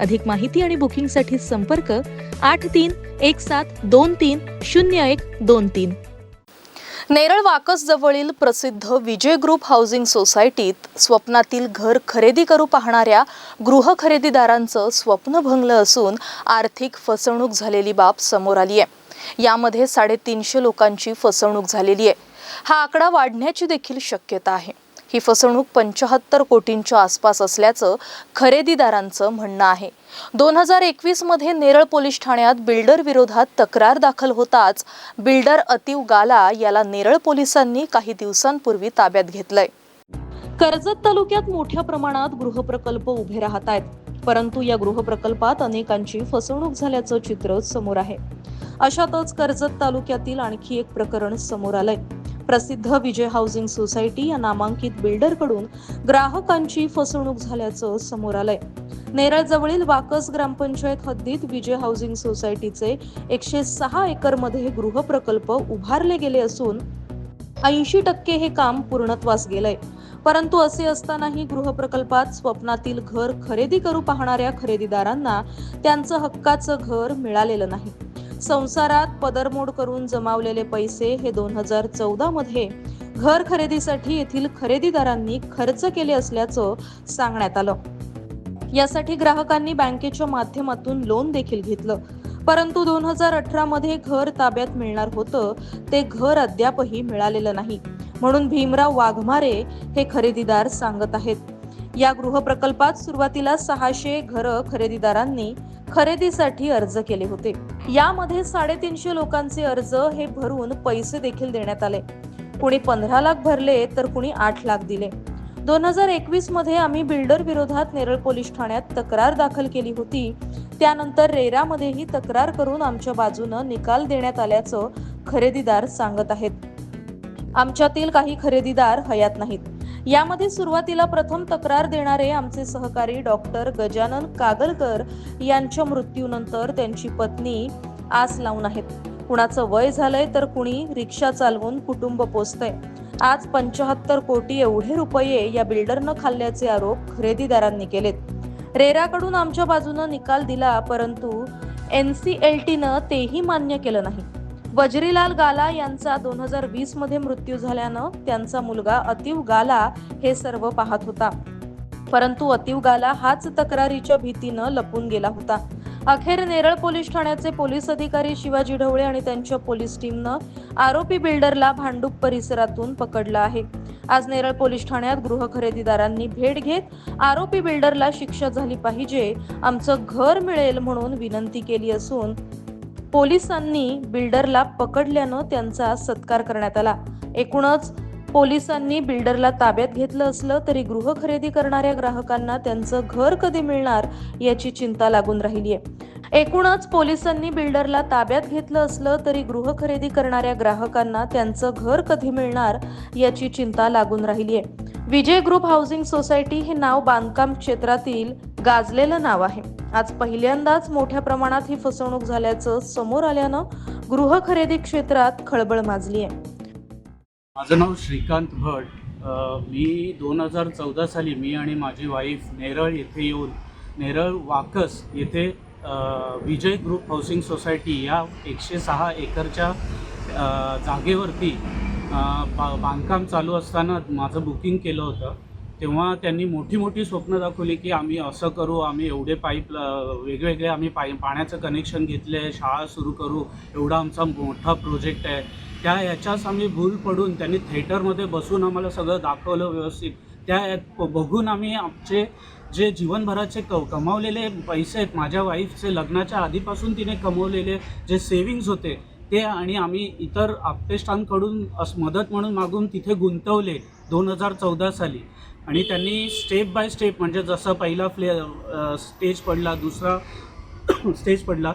अधिक माहिती आणि बुकिंगसाठी संपर्क आठ तीन एक सात दोन तीन शून्य एक दोन तीन. नेरळ वाकस जवळील प्रसिद्ध विजय ग्रुप हाऊसिंग सोसायटीत स्वप्नातील घर खरेदी करू पाहणाऱ्या गृह खरेदीदारांचं स्वप्न भंगलं असून आर्थिक फसवणूक झालेली बाब समोर आली आहे. यामध्ये साडेतीनशे लोकांची फसवणूक झालेली आहे. हा आकडा वाढण्याची देखील शक्यता आहे. ही फसवणूक पंचाहत्तर कोटींच्या आसपास असल्याचं खरेदीदारांचं म्हणणं आहे. दोन हजार एकवीसमध्ये नेरळ पोलीस ठाण्यात बिल्डर विरोधात तक्रार दाखल होताच बिल्डर अतिव गाला याला नेरळ पोलिसांनी काही दिवसांपूर्वी ताब्यात घेतलंय. कर्जत तालुक्यात मोठ्या प्रमाणात गृहप्रकल्प उभे राहत आहेत परंतु या गृहप्रकल्पात अनेकांची फसवणूक झाल्याचं चित्र समोर आहे. अशातच कर्जत तालुक्यातील आणखी एक प्रकरण समोर आलंय. प्रसिद्ध विजय हाऊसिंग सोसायटी या नामांकित बिल्डरकडून ग्राहकांची फसवणूक झाल्याचं समोर आलंय. नेरळजवळील वाकस ग्रामपंचायत हद्दीत विजय हाऊसिंग सोसायटीचे एकशे सहा एकरमध्ये गृहप्रकल्प उभारले गेले असून ऐंशी टक्के हे काम पूर्णत्वास गेलंय. परंतु असे असतानाही गृहप्रकल्पात स्वप्नातील घर खरेदी करू पाहणाऱ्या खरेदीदारांना त्यांचं हक्काचं घर मिळालेलं नाही. संसारात पदरमोड करून जमावलेले पैसे हे दोन हजार चौदा मध्ये घर खरेदीसाठी येथील खरेदीदारांनी खर्च केले असल्याचं सांगण्यात आलं. यासाठी ग्राहकांनी बँकेच्या माध्यमातून लोन देखील घेतलं. परंतु दोन हजार अठरा मध्ये घर ताब्यात मिळणार होतं ते घर अद्यापही मिळालेलं नाही. म्हणून भीमराव वाघमारे हे खरेदीदार सांगत आहेत. या गृहप्रकल्पात सुरुवातीला सहाशे घरं खरेदीदारांनी खरेदीसाठी अर्ज केले होते. यामध्ये साडेतीनशे लोकांचे अर्ज हे भरून पैसे देखील देण्यात आले. कुणी पंधरा लाख भरले तर कुणी आठ लाख दिले. दोन हजार एकवीसमध्ये आम्ही बिल्डर विरोधात नेरळ पोलीस ठाण्यात तक्रार दाखल केली होती. त्यानंतर रेरामध्येही तक्रार करून आमच्या बाजूनं निकाल देण्यात आल्याचं खरेदीदार सांगत आहेत. आमच्यातील काही खरेदीदार हयात नाहीत. यामध्ये सुरुवातीला प्रथम तक्रार देणारे आमचे सहकारी डॉक्टर गजानन कागलकर यांच्या मृत्यूनंतर त्यांची पत्नी आस लावून आहेत. कुणाचं वय झालंय तर कुणी रिक्षा चालवून कुटुंब पोचतंय आज पंचाहत्तर कोटी एवढे रुपये या बिल्डरनं खाल्ल्याचे आरोप खरेदीदारांनी केलेत. रेराकडून आमच्या बाजूनं निकाल दिला परंतु एन सी एल टीनं तेही मान्य केलं नाही. वजरीलाल गाला यांचा दोन हजार वीसमध्ये मृत्यू झाल्यानं त्यांचा मुलगा अतिव गाला हे सर्व पाहत होता. परंतु अतिव गाला हाच तक्रारीच्या भीतीनं लपून गेला होता. अखेर नेरळ पोलीस ठाण्याचे पोलीस अधिकारी शिवाजी ढवळे आणि त्यांच्या पोलीस टीमनं आरोपी बिल्डरला भांडूप परिसरातून पकडलं आहे. आज नेरळ पोलीस ठाण्यात गृह खरेदीदारांनी भेट घेत आरोपी बिल्डरला शिक्षा झाली पाहिजे आमचं घर मिळेल म्हणून विनंती केली असून पोलिसांनी बिल्डरला पकडल्यानं त्यांचा सत्कार करण्यात आला. एकूणच पोलिसांनी बिल्डरला ताब्यात घेतलं असलं तरी गृह खरेदी करणाऱ्या ग्राहकांना त्यांचं घर कधी मिळणार याची चिंता लागून राहिली आहे एकूणच पोलिसांनी बिल्डरला ताब्यात घेतलं असलं तरी गृह खरेदी करणाऱ्या ग्राहकांना त्यांचं घर कधी मिळणार याची चिंता लागून राहिली आहे विजय ग्रुप हाऊसिंग सोसायटी हे नाव बांधकाम क्षेत्रातील गाजलेलं नाव आहे. आज पहिल्यांदाच मोठ्या प्रमाणात ही फसवणूक झाल्याचं समोर आल्यानं गृह खरेदी क्षेत्रात खळबळ माजली आहे माझं नाव श्रीकांत भट. मी दोन हजार चौदा साली मी आणि माझी वाईफ नेरळ येथे येऊन नेरळ वाकस येथे विजय ग्रुप हाऊसिंग सोसायटी या एकशे सहा एकरच्या जागेवरती बा बांधकाम चालू असताना माझं बुकिंग केलं होतं. तेव्हा त्यांनी मोठी मोठी स्वप्न दाखवली की आम्ही असं करू आम्ही एवढे पाईप वेगवेगळे आम्ही पाई पाण्याचं कनेक्शन घेतले आहे शाळा सुरू करू एवढा आमचा मोठा प्रोजेक्ट आहे. त्या ह्याच्याच आम्ही भूल पडून त्यांनी थिएटरमध्ये बसून आम्हाला सगळं दाखवलं व्यवस्थित. त्या यात बघून आम्ही आमचे जे जीवनभराचे क कमावलेले पैसे आहेत माझ्या वाईफचे लग्नाच्या आधीपासून तिने कमवलेले जे सेविंग्स होते ते आणि आम्ही इतर आप्तेष्टांकडून अस मदत म्हणून मागून तिथे गुंतवले दोन हजार चौदा साली. आणि त्यांनी स्टेप बाय स्टेप म्हणजे जसं पहिला फ्ले स्टेज पडला दुसरा स्टेज पडला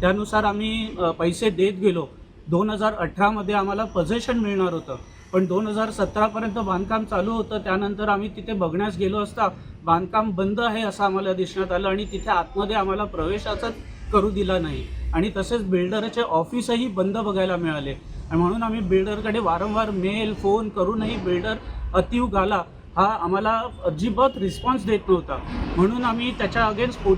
त्यानुसार आम्ही पैसे देत गेलो. दोन हजार अठरामध्ये आम्हाला पजेशन मिळणार होतं. पण दोन हजार सतरापर्यंत बांधकाम चालू होतं. त्यानंतर आम्ही तिथे बघण्यास गेलो असता बांधकाम बंद आहे असं आम्हाला दिसण्यात आलं आणि तिथे आतमध्ये आम्हाला प्रवेशाचाच करू दिला नाही. आणि तसेच बिल्डरचे ऑफिसही बंद बघायला मिळाले. आणि म्हणून आम्ही बिल्डरकडे वारंवार मेल फोन करूनही बिल्डर अतिव गाला. हा आम्हाला अजिबात रिस्पॉन्स देत नव्हता. म्हणून आम्ही त्याच्या अगेन्स्ट पो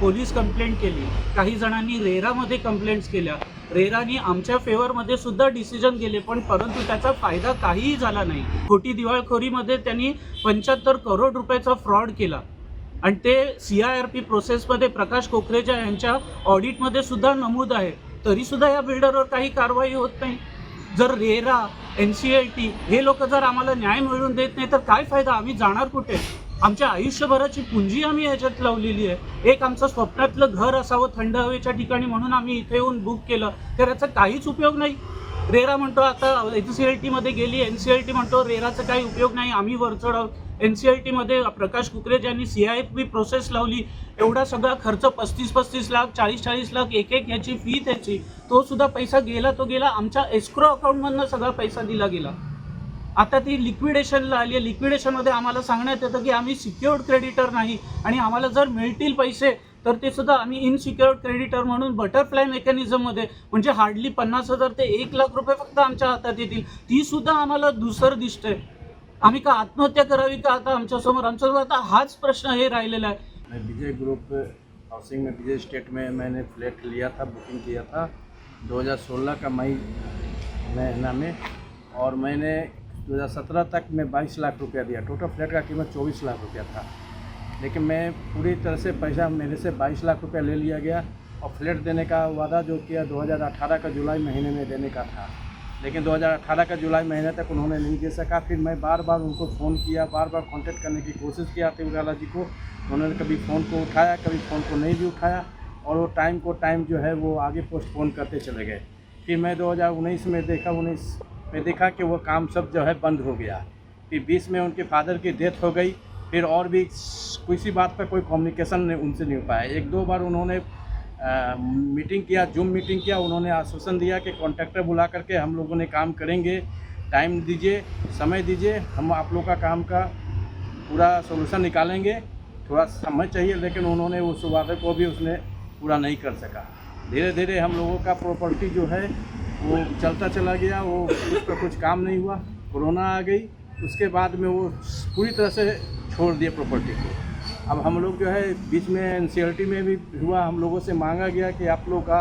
पोलीस कंप्लेंट केली. काही जणांनी रेरामध्ये कंप्लेंट्स केल्या. रेरानी आमच्या फेवरमध्ये सुद्धा डिसिजन गेले पण परंतु त्याचा फायदा काहीही झाला नाही. खोटी दिवाळखोरीमध्ये त्यांनी पंच्याहत्तर करोड रुपयाचा फ्रॉड केला. आणि ते सी आय आर पी प्रोसेसमध्ये प्रकाश कोकरेजा यांच्या ऑडिटमध्ये सुद्धा नमूद आहे. तरीसुद्धा या बिल्डरवर काही कारवाई होत नाही. जर RERA N C L T हे लोक जर आम्हाला न्याय मिळवून देत नाही तर काय फायदा? आम्ही जाणार कुठे? आमच्या आयुष्यभराची पुंजी आम्ही याच्यात लावलेली आहे. एक आमचं स्वप्नातलं घर असावं थंड हवेच्या ठिकाणी म्हणून आम्ही इथे येऊन बुक केलं तर याचा काहीच उपयोग नाही. रेरा म्हणतो आता एन सी एल टीमध्ये गेली एन सी एल टी म्हणतो रेराचा काही उपयोग नाही आम्ही वरचढ आहोत. एन सी एल टीमध्ये प्रकाश कुकरेज यांनी सी आय पी प्रोसेस लावली एवढा सगळा खर्च पस्तीस पस्तीस लाख चाळीस चाळीस लाख एक एक याची फी त्याची. तो सुद्धा पैसा गेला तो गेला. आमच्या एस्क्रो अकाउंटमधनं सगळा पैसा दिला गेला. आता ती लिक्विडेशनला आली आहे. लिक्विडेशनमध्ये आम्हाला सांगण्यात येतं की आम्ही सिक्युअर्ड क्रेडिटर नाही. आणि आम्हाला जर मिळतील पैसे तर ते सुद्धा आम्ही इनसिक्युअर्ड क्रेडिटर म्हणून बटरफ्लाय मेकॅनिझममध्ये म्हणजे हार्डली पन्नास हजार ते एक लाख रुपये फक्त आमच्या हातात येतील. ती सुद्धा आम्हाला दुसर दिसते आम्ही का आत्महत्या करावी का आता आमच्यासमोर आमच्यासमोर आता हाच प्रश्न हे राहिलेला आहे. मैं विजय ग्रुप हाउसिंग में विजय स्टेट में मैंने फ्लैट लिया था बुकिंग किया था। 2016 का मई महीना में और मैंने 2017 तक मैं 22 लाख रुपया दिया। टोटल फ्लैट का कीमत 24 लाख रुपया था। लेकिन मैं पूरी तरह से पैसा मेरे से 22 लाख रुपया ले लिया गया और फ्लैट देने का वादा जो किया 2018 का जुलाई महीने में देने का था। लेकिन 2018 का जुलाई महीने तक उन्होंने नहीं दे सका। फिर मैं बार बार उनको फ़ोन किया बार बार कांटेक्ट करने की कोशिश किया उजाला जी को। उन्होंने कभी फ़ोन को उठाया, कभी फ़ोन को नहीं भी उठाया और वो टाइम को टाइम जो है वो आगे पोस्टपोन करते चले गए। फिर मैं 2019 में देखा, उन्नीस में देखा कि वो काम सब जो है बंद हो गया। फिर बीस में उनके फादर की डेथ हो गई। फिर और भी किसी बात पर कोई कम्युनिकेशन उनसे नहीं हो पाया। एक दो बार उन्होंने मीटिंग किया जूम मीटिंग किया, उन्होंने आश्वासन दिया कि कॉन्ट्रैक्टर बुला करके हम लोगों ने काम करेंगे। टाइम दीजिए, समय दीजिए, हम आप लोग का काम का पूरा सोल्यूशन निकालेंगे। थोड़ा समय चाहिए, लेकिन उन्होंने उस वादे को भी उसने पूरा नहीं कर सका। धीरे धीरे हम लोगों का प्रॉपर्टी जो है, वो चलता चला गया, वो उस पर कुछ काम नहीं हुआ। कोरोना आ गई, उसके बाद में वो पूरी तरह से छोड़ दिया प्रॉपर्टी को। अब हम लोग जो है बीच में एन में भी हुआ, हम लोगों से मांगा गया कि आप लोग का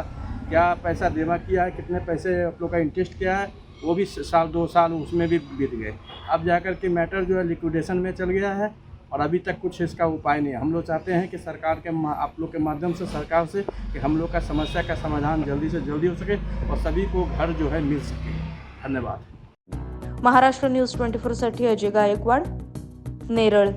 क्या पैसा जमा किया है, कितने पैसे आप लोग का इंटरेस्ट किया है, वो भी साल, दो साल उसमें भी बीत गए। अब जाकर के मैटर जो है लिक्विडेशन में चल गया है और अभी तक कुछ इसका उपाय नहीं है। हम लोग चाहते हैं कि सरकार के आप लोग के माध्यम से, सरकार से कि हम लोग का समस्या का समाधान जल्दी से जल्दी हो सके और सभी को घर जो है मिल सके। धन्यवाद। महाराष्ट्र न्यूज़ ट्वेंटी फोरसाठी अजय गायकवाड नेरळ